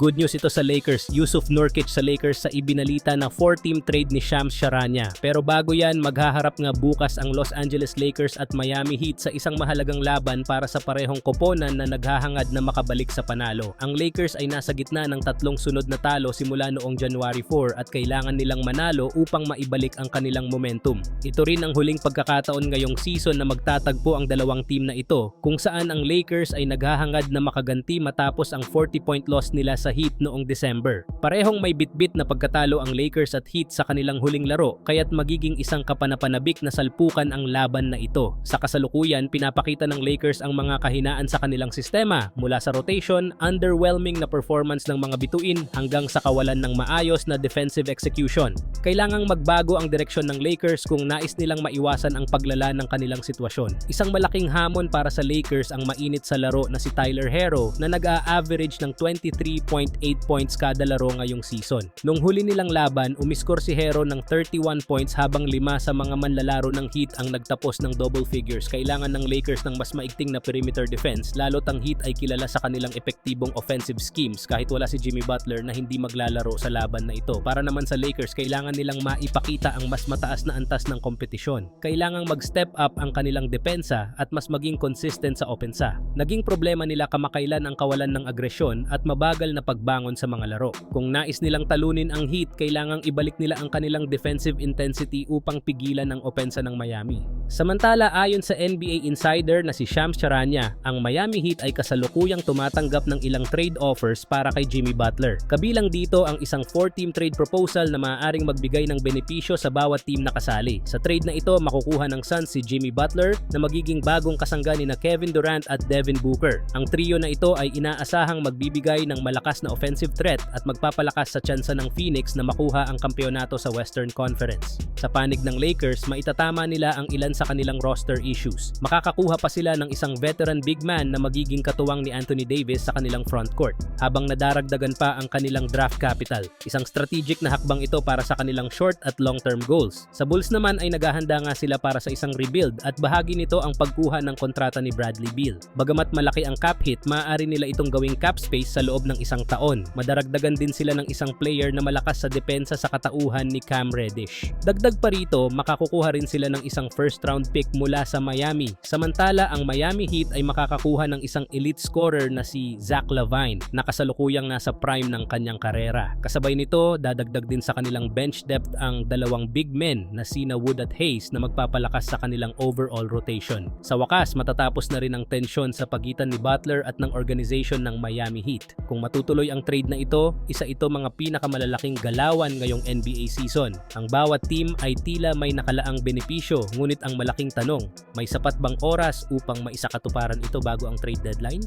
Good news ito sa Lakers. Yusuf Nurkic sa Lakers sa ibinalita na 4-team trade ni Shams Charania. Pero bago yan, maghaharap nga bukas ang Los Angeles Lakers at Miami Heat sa isang mahalagang laban para sa parehong koponan na naghahangad na makabalik sa panalo. Ang Lakers ay nasa gitna ng tatlong sunod na talo simula noong January 4 at kailangan nilang manalo upang maibalik ang kanilang momentum. Ito rin ang huling pagkakataon ngayong season na magtatagpo ang dalawang team na ito kung saan ang Lakers ay naghahangad na makaganti matapos ang 40-point loss nila sa Heat noong December. Parehong may bitbit na pagkatalo ang Lakers at Heat sa kanilang huling laro kaya't magiging isang kapanapanabik na salpukan ang laban na ito. Sa kasalukuyan, pinapakita ng Lakers ang mga kahinaan sa kanilang sistema mula sa rotation, underwhelming na performance ng mga bituin hanggang sa kawalan ng maayos na defensive execution. Kailangang magbago ang direksyon ng Lakers kung nais nilang maiwasan ang paglala ng kanilang sitwasyon. Isang malaking hamon para sa Lakers ang mainit sa laro na si Tyler Hero na nag-a-average ng 23.8 points kada laro ngayong season. Nung huli nilang laban, umiskor si Hero ng 31 points habang lima sa mga manlalaro ng Heat ang nagtapos ng double figures. Kailangan ng Lakers ng mas maigting na perimeter defense lalo't ang Heat ay kilala sa kanilang epektibong offensive schemes kahit wala si Jimmy Butler na hindi maglalaro sa laban na ito. Para naman sa Lakers, kailangan nilang maipakita ang mas mataas na antas ng kompetisyon. Kailangang mag-step up ang kanilang depensa at mas maging consistent sa opensa. Naging problema nila kamakailan ang kawalan ng agresyon at mabagal na pagbangon sa mga laro. Kung nais nilang talunin ang Heat, kailangang ibalik nila ang kanilang defensive intensity upang pigilan ang opensa ng Miami. Samantala, ayon sa NBA insider na si Shams Charania, ang Miami Heat ay kasalukuyang tumatanggap ng ilang trade offers para kay Jimmy Butler. Kabilang dito ang isang 4-team trade proposal na maaaring magbigay ng benepisyo sa bawat team na kasali. Sa trade na ito, makukuha ng Suns si Jimmy Butler na magiging bagong kasangga ni na Kevin Durant at Devin Booker. Ang trio na ito ay inaasahang magbibigay ng malakas na offensive threat at magpapalakas sa tsansa ng Phoenix na makuha ang kampeonato sa Western Conference. Sa panig ng Lakers, maitatama nila ang ilan sa kanilang roster issues. Makakakuha pa sila ng isang veteran big man na magiging katuwang ni Anthony Davis sa kanilang front court, habang nadaragdagan pa ang kanilang draft capital. Isang strategic na hakbang ito para sa kanilang short at long-term goals. Sa Bulls naman ay naghahanda nga sila para sa isang rebuild at bahagi nito ang pagkuha ng kontrata ni Bradley Beal. Bagamat malaki ang cap hit, maaari nila itong gawing cap space sa loob ng isang taon. Madaragdagan din sila ng isang player na malakas sa depensa sa katauhan ni Cam Reddish. Dagdag pa rito, makakukuha rin sila ng isang first round pick mula sa Miami. Samantala, ang Miami Heat ay makakakuha ng isang elite scorer na si Zach Lavine na kasalukuyang nasa prime ng kanyang karera. Kasabay nito, dadagdag din sa kanilang depth ang dalawang big men na sina Wood at Hayes na magpapalakas sa kanilang overall rotation. Sa wakas, matatapos na rin ang tensyon sa pagitan ni Butler at ng organization ng Miami Heat. Kung matutuloy ang trade na ito, isa ito mga pinakamalalaking galawan ngayong NBA season. Ang bawat team ay tila may nakalaang benepisyo, ngunit ang malaking tanong, may sapat bang oras upang maisakatuparan ito bago ang trade deadline?